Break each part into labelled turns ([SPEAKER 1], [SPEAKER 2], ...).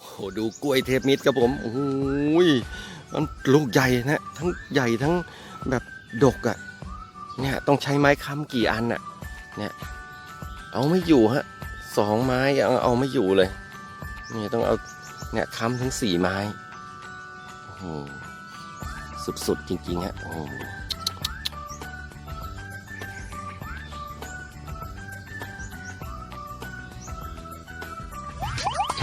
[SPEAKER 1] โหดูกล้วยเทพมิตรครับผมโอ้ยมันลูกใหญ่นะทั้งใหญ่ทั้งแบบดกอะ่ะเนี่ยต้องใช้ไม้ค้ำกี่อันอะ่ะเนี่ยเอาไม่อยู่ฮะสองไม้ยังเอาไม่อยู่เลยเนี่ยต้องเอาเนี่ยค้ำทั้งสี่ไม้โอ้โหสุดๆจริงๆฮะโอ้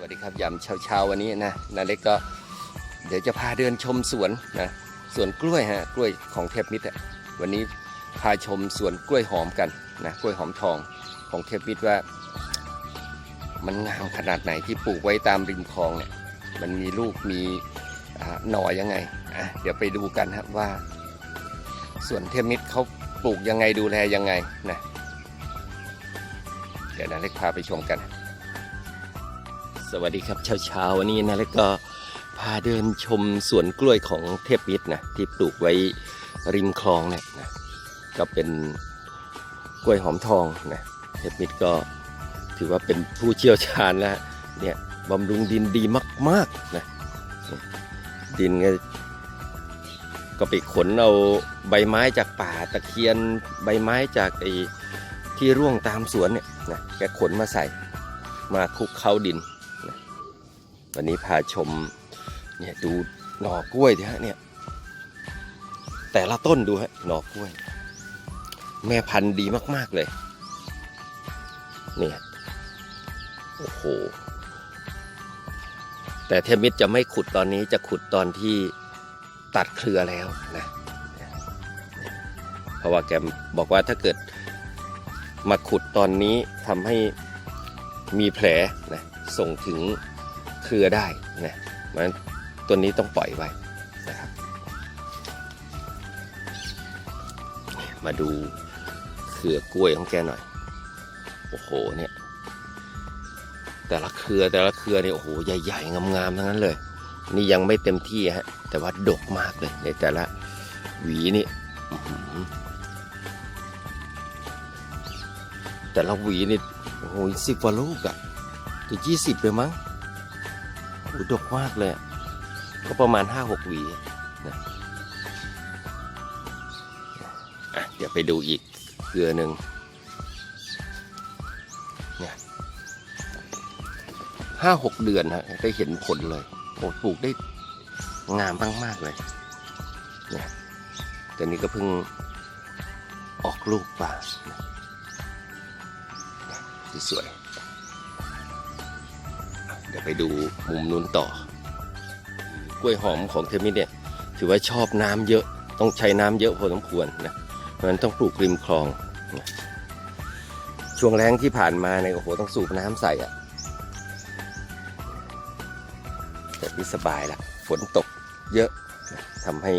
[SPEAKER 1] วัสดีครับยามเช้าๆวันนี้นะนาเล็กก็เดี๋ยวจะพาเดินชมสวนนะสวนกล้วยฮะกล้วยของเทพมิตรอะวันนี้พาชมสวนกล้วยหอมกันนะกล้วยหอมทองของเทพมิตรว่า มันงามขนาดไหนที่ปลูกไว้ตามริมคลองเนี่ยมันมีลูกมีหน่อยังไงอะเดี๋ยวไปดูกันครับว่าสวนเทพมิตรเขาปลูกยังไงดูแลยังไงนะเดี๋ยวนาเล็กพาไปชมกัน สวัสดีครับเช้าๆวันนี้นะแล้วก็พาเดินชมสวนกล้วยของเทพมิตรนะที่ปลูกไว้ริมคลองเนี่ยนะก็เป็นกล้วยหอมทองนะเทพมิตรก็ถือว่าเป็นผู้เชี่ยวชาญแล้วเนี่ยบำรุงดินดีมากๆนะเนี่ยดินก็ก็ไปขนเอาใบไม้จากป่าตะเคียนใบไม้จากไอ้ที่ร่วงตามสวนเนี่ยนะแกขนมาใส่มาคลุกเคล้าดิน วันนี้พาชมเนี่ยดูหน่อกล้วยดิฮะเนี่ยแต่ละต้นดูฮะหน่อกล้วย แม่พันธุ์ดีมาก ๆเลยเนี่ยโอ้โหแต่เทมิตจะไม่ขุดตอนนี้จะขุดตอนที่ตัดเครือแล้วนะเพราะว่าแกบอกว่าถ้าเกิดมาขุดตอนนี้ทำให้มีแผลนะส่งถึง เครือได้นะมันตัวนี้ต้องปล่อยไว้นะครับ มาดูเครือกล้วยของแกหน่อย โอ้โหเนี่ยแต่ละเครือแต่ละเครือเนี่ยโอ้โหใหญ่ๆงามๆทั้งนั้นเลย นี่ยังไม่เต็มที่ฮะแต่ว่าดกมากเลยในแต่ละหวีนี่แต่ละหวีนี่โอ้โหสิบกว่าลูกอะจะยี่สิบเลยมั้ง หดกมากเลย ก็ประมาณห้าหกหวีนะเดี๋ยวไปดูอีกเครือหนึ่งเนี่ยห้าหกเดือนฮะได้เห็นผลเลยโอ้ปลูกได้งามมากๆเลยเนี่ยแต่นี้ก็เพิ่งออกลูกป่าสวย เดี๋ยวไปดูมุมนู้นต่อ กล้วยหอมของเทมิเนี่ยถือว่าชอบน้ำเยอะต้องใช้น้ำเยอะพอสมควรนะเพราะฉะนั้นต้องปลูกริมคลอง ช่วงแรงที่ผ่านมาเนี่ยโอ้โหต้องสูบน้ำใส่อะแต่นี่สบายละฝนตกเยอะนะทำให้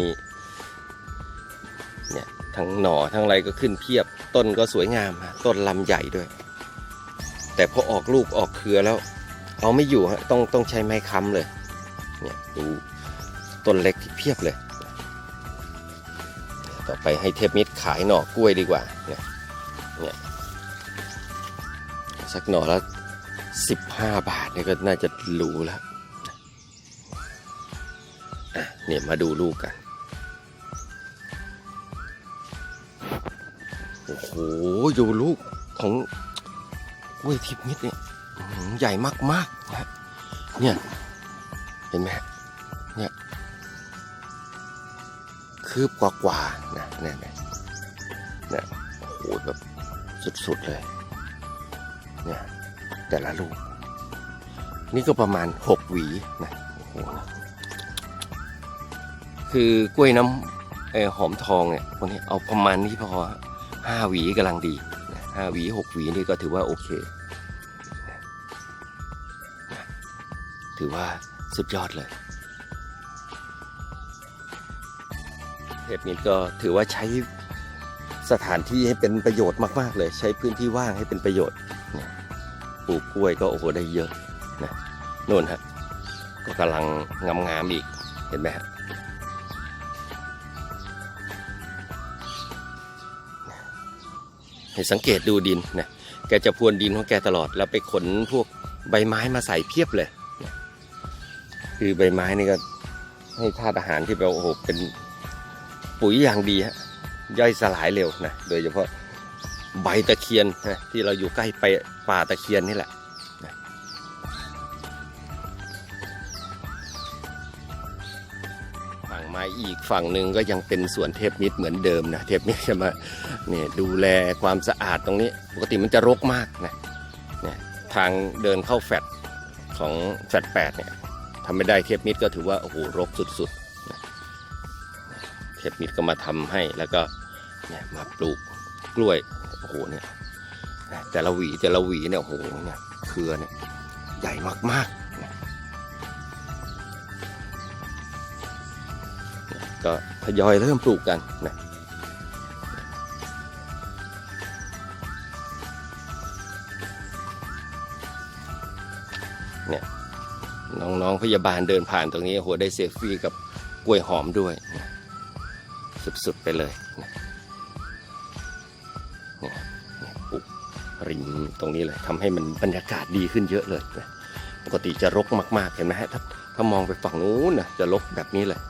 [SPEAKER 1] เนี่ยทั้งหน่อทั้งอะไรก็ขึ้นเพียบต้นก็สวยงามต้นลำใหญ่ด้วย แต่พอออกลูกออกเครือแล้ว เอาไม่อยู่ฮะต้องต้องใช้ไม้ค้ำเลยเนี่ยดูต้นเล็กที่เพียบเลย ต่อไปให้เทพมิตรขายหน่อกล้วยดีกว่าเนี่ยเนี่ยสักหน่อละสิบห้าบาทเนี่ยก็น่าจะรู้แล้วอะเนี่ยมาดูลูกกันโอ้โหดูลูกของกล้วยทิพย์มิตรเนี่ย ใหญ่มากๆนะฮะเนี่ย เห็นไหมเนี่ย คืบกว่าๆนะเนี่ยเนี่ยเนี่ยโอ้โหแบบสุดๆเลย เนี่ย แต่ละลูก นี่ก็ประมาณหกหวีนะโอ้โหคือกล้วยน้ำออหอมทองเนี่ยพวกนี้เอาประมาณนี้พอห้าหวีกำลังดีห้าหวีหกหวีนี่ก็ถือว่าโอเค ถือว่าสุดยอดเลยเทพนิดก็ถือว่าใช้สถานที่ให้เป็นประโยชน์มากๆเลย ใช้พื้นที่ว่างให้เป็นประโยชน์นปลูกกล้วยก็โอ้โหได้เยอะนะนู่นฮะก็กำลังงามๆอีกเห็นไหมฮะให้สังเกตดูดินนะแกจะพรวนดินของแกตลอดแล้วไปขนพวกใบไม้มาใส่เพียบเลย คือใบไม้นี่ก็ให้ธาตุอาหารที่แบบโอ้โหเป็นปุ๋ยอย่างดีฮะย่อยสลายเร็วนะโดยเฉพาะใบตะเคียนนะที่เราอยู่ใกล้ไปป่าตะเคียนนี่แหละนะฝั่งไม้อีกฝั่งหนึ่งก็ยังเป็นสวนเทพมิตรเหมือนเดิมนะเทพมิตรจะมาเนี่ยดูแลความสะอาดตรงนี้ ปกติมันจะรกมากนะเนี่ยทางเดินเข้าแฟดของแฟดแปดเนี่ย ทำไม่ได้เทพมิตรก็ถือว่าโอ้โหรกสุดๆเทพมิตรก็มาทำให้แล้วก็เนี่ยมาปลูกกล้วยโอ้โหเนี่ยแต่ละหวีแต่ละหวีเนี่ยโอ้โหเนี่ยเครือเนี่ยใหญ่มากๆนะก็ทยอยเริ่มปลูกกันนะเนี่ย น้องๆพยาบาลเดินผ่านตรงนี้โอ้โหได้เซลฟี่กับกล้วยหอมด้วยนะสุดๆไปเลยนะเนี่ยปลูกริมตรงนี้เลยทำให้มันบรรยากาศดีขึ้นเยอะเลยนะปกติจะรกมากๆเห็นไหมฮะถ้าถ้ามองไปฝั่งนู้นนะจะรกแบบนี้เลย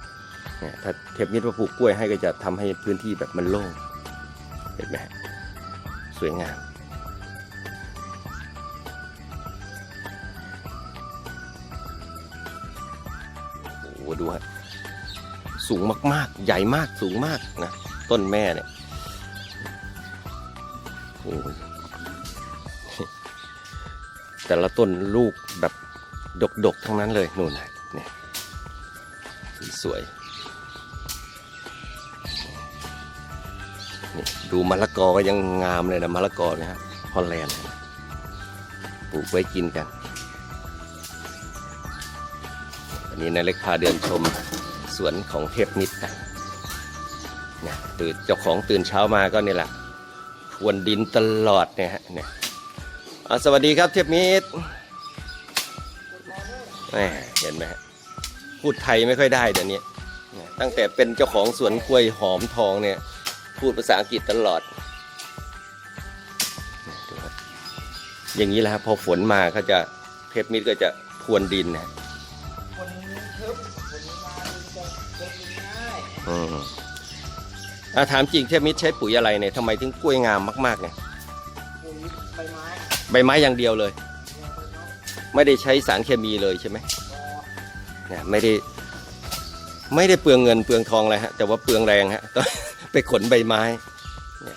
[SPEAKER 1] ถ้าเทพมิตรมาปลูกกล้วยให้ก็จะทำให้พื้นที่แบบมันโล่งเห็นไหมสวยงาม ดูฮะสูงมากๆ ใหญ่มากสูงมากนะ ต้นแม่เนี่ยโอ้ยแต่ละต้นลูกแบบดกๆ ทั้งนั้นเลยนู่นน่ะเนี่ยสวยนี่ดูมะละกอก็ยังงามเลยนะมะละกอเนี่ยฮะฮอลแลนด์ปลูกไว้กินกัน วันนี้นายเล็กพาเดินชมสวนของเทพมิตรนะเนี่ยตื่นเจ้าของตื่นเช้ามาก็นี่แหละพรวนดินตลอดเนี่ยฮะเนี่ยสวัสดีครับเทพมิตรแหมเห็นไหมฮะพูดไทยไม่ค่อยได้เดี๋ยวนี้ตั้งแต่เป็นเจ้าของสวนกล้วยหอมทองเนี่ย พูดภาษาอังกฤษตลอด อย่างนี้แหละครับพอฝนมาก็จะเทพมิตรก็จะพรวนดินนะ อืมอะถามจริงเทพมิตรใช้ปุ๋ยอะไรเนี่ยทำไมถึงกล้วยงามมากๆเนี่ย
[SPEAKER 2] ปุ๋ยใบไม้
[SPEAKER 1] ใบไม้อย่างเดียวเลย
[SPEAKER 2] เนี่ยเป็นเนาะ
[SPEAKER 1] ไม่ได้ใช้สารเคมีเลยใช่ไหม
[SPEAKER 2] พอ
[SPEAKER 1] เนี่ยไม่ได้ไม่ได้เปลืองเงินเปลืองทองอะไรฮะแต่ว่าเปลืองแรงฮะต้อง ไปขนใบไม้เนี่ย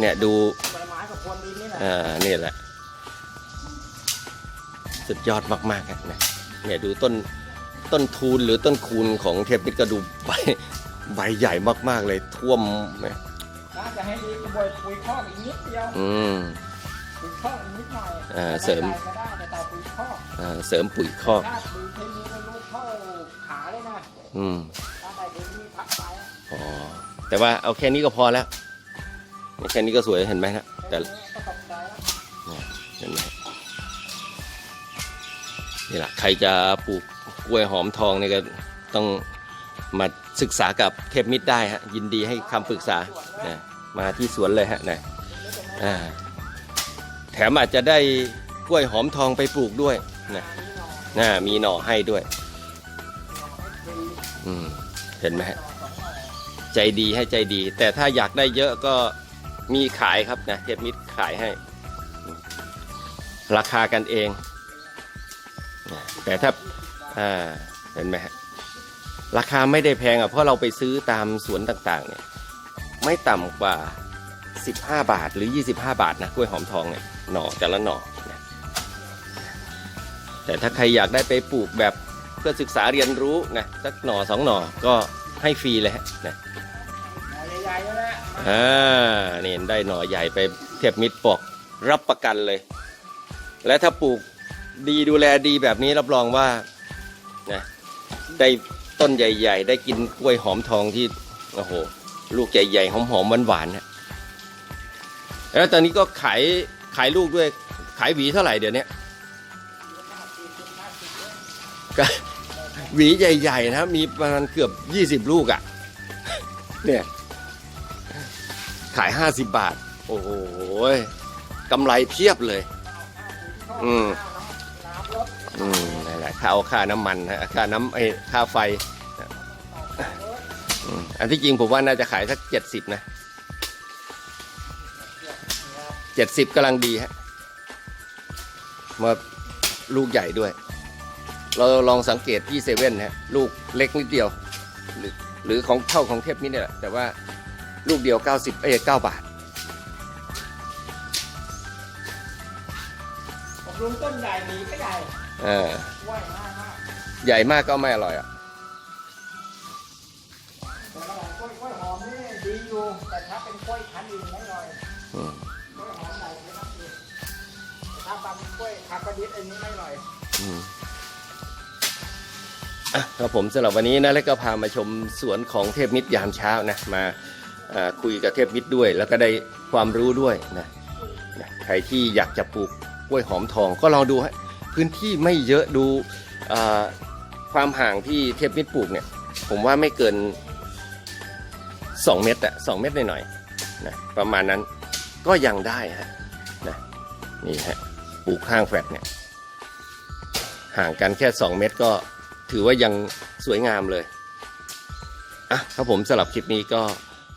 [SPEAKER 1] เนี่ยดู
[SPEAKER 2] ใบไม้กับคนดินนี่แหละ
[SPEAKER 1] อ่านี่แหละ สุดยอดมากๆฮะเนี่ยเนี่ยดูต้น ต้นทูนหรือต้นคูนของเทพมิตรก็ดูใบใบใหญ่มากๆเลยท่วมไหม
[SPEAKER 2] น่าจะให้ดีกระบวยปุ๋ยคอกอีกนิดเดียว
[SPEAKER 1] อืม
[SPEAKER 2] ปุ๋ยคอกอีกนิดหน่อย
[SPEAKER 1] อ่าเสริม
[SPEAKER 2] ใก็ได้แต่ต่อปุ๋ยคอก
[SPEAKER 1] อ่าเสริมปุ๋ยคอก
[SPEAKER 2] ถ้าปุ๋ยเคมีไม่รู้เข้าขาเลยนะ
[SPEAKER 1] อืม
[SPEAKER 2] ถ้าใส่ปุ๋ยมีผักไปอะ
[SPEAKER 1] อ๋อแต่ว่าเอาแค่นี้ก็พอแล้วแค่นี้ก็สวยเห็นไหมฮะแต่
[SPEAKER 2] แค่นี้ก็ตกใจแล้ว
[SPEAKER 1] เห็นไหมนี่แหละใครจะปลูก กล้วยหอมทองนี่ก็ต้องมาศึกษากับเทพมิตรได้ฮะยินดีให้คำปรึกษานะมาที่สวนเลยฮะนะอ่าแถมอาจจะได้กล้วยหอมทองไปปลูกด้วยนะนะมีหน่อให้ด้วยอืมเห็นไหมฮะใจดีให้ใจดี แต่ถ้าอยากได้เยอะก็มีขายครับนะเทพมิตรขายให้ ราคากันเอง แต่ถ้า อ่าเห็นไหมฮะราคาไม่ได้แพงอะเพราะเราไปซื้อตามสวนต่างๆเนี่ยไม่ต่ำกว่า 15 บาทหรือ 25 บาทนะกล้วยหอมทองเนี่ยหน่อแต่ละหน่อนะแต่ถ้าใครอยากได้ไปปลูกแบบเพื่อศึกษาเรียนรู้นะสักหน่อสองหน่อก็ให้ฟรีเลยฮะนะ
[SPEAKER 2] หน่อใหญ่ๆแล้วแหละ
[SPEAKER 1] อ่านี่ได้หน่อใหญ่ไปเทียบมิตรปอกรับประกันเลย และถ้าปลูกดีดูแลดีแบบนี้รับรองว่า นะได้ต้นใหญ่ ๆ ได้กินกล้วยหอมทองที่โอ้โหลูกใหญ่ๆหอมๆหวานๆนะแล้วตอนนี้ก็ขายขายลูกด้วย ขายหวีเท่าไหร่เดี๋ยวนี้หวีใหญ่ๆนะมีประมาณเกือบ 20 ลูกอะ่ะเนี่ยขาย 50 บาท โอ้โหกำไรเพียบเลย อืมอืม นะค่าเอาค่าน้ำมันฮะค่าน้ำไอ้ค่าไฟอืมอันที่จริงผมว่าน่าจะขายสักเจ็ดสิบนะเจ็ดสิบกำลังดีฮะมาลูกใหญ่ด้วย เราลองสังเกตที่เซเว่นฮะลูกเล็กนิดเดียว หรือหรือของเท่าของเทพนี่เนี่ยแหละแต่ว่าลูกเดียว 90เอ้ย9บาท
[SPEAKER 2] ผมลุงต้นใหญ่หนีก็ใหญ่
[SPEAKER 1] เออ
[SPEAKER 2] กล้วยมากมาก
[SPEAKER 1] ใหญ่มากก็ไม่อร่อยอะ
[SPEAKER 2] แต่ระหว่างกล้วยกล้วยหอมนี่ดีอยู่แต่ถ้าเป็นกล้วยพันธุ์อื่นไม่อร่อย
[SPEAKER 1] อืม
[SPEAKER 2] กล้วยหอมใหญ่ไม่ต้องกินแต่ถ้าบางกล้วยคาร์บอดิสอันนี้ไม่อร่อย
[SPEAKER 1] อืมอะครับผมสำหรับวันนี้นะแล้วก็พามาชมสวนของเทพมิตรยามเช้านะมาเอ่อคุยกับเทพมิตรด้วย แล้วก็ได้ความรู้ด้วยนะนะใครที่อยากจะปลูกกล้วยหอมทองก็ลองดูฮะ พื้นที่ไม่เยอะดูความห่างที่เทพมิตรปลูกเนี่ย ผมว่าไม่เกิน 2 เมตรอะสองเมตรหน่อยๆนะประมาณนั้นก็ยังได้ฮะนะนี่ฮะปลูกข้างแฟลตเนี่ยห่างกันแค่ 2 เมตรก็ถือว่ายังสวยงามเลยอะครับผมสำหรับคลิปนี้ก็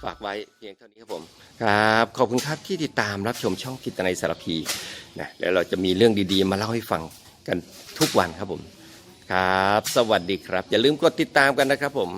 [SPEAKER 1] ฝากไว้เพียงเท่านี้ครับผมครับขอบคุณครับที่ติดตามรับชมช่องกิตในยสารพีนะแล้วเราจะมีเรื่องดีๆมาเล่าให้ฟัง กันทุกวันครับผมครับ สวัสดีครับ อย่าลืมกดติดตามกันนะครับผม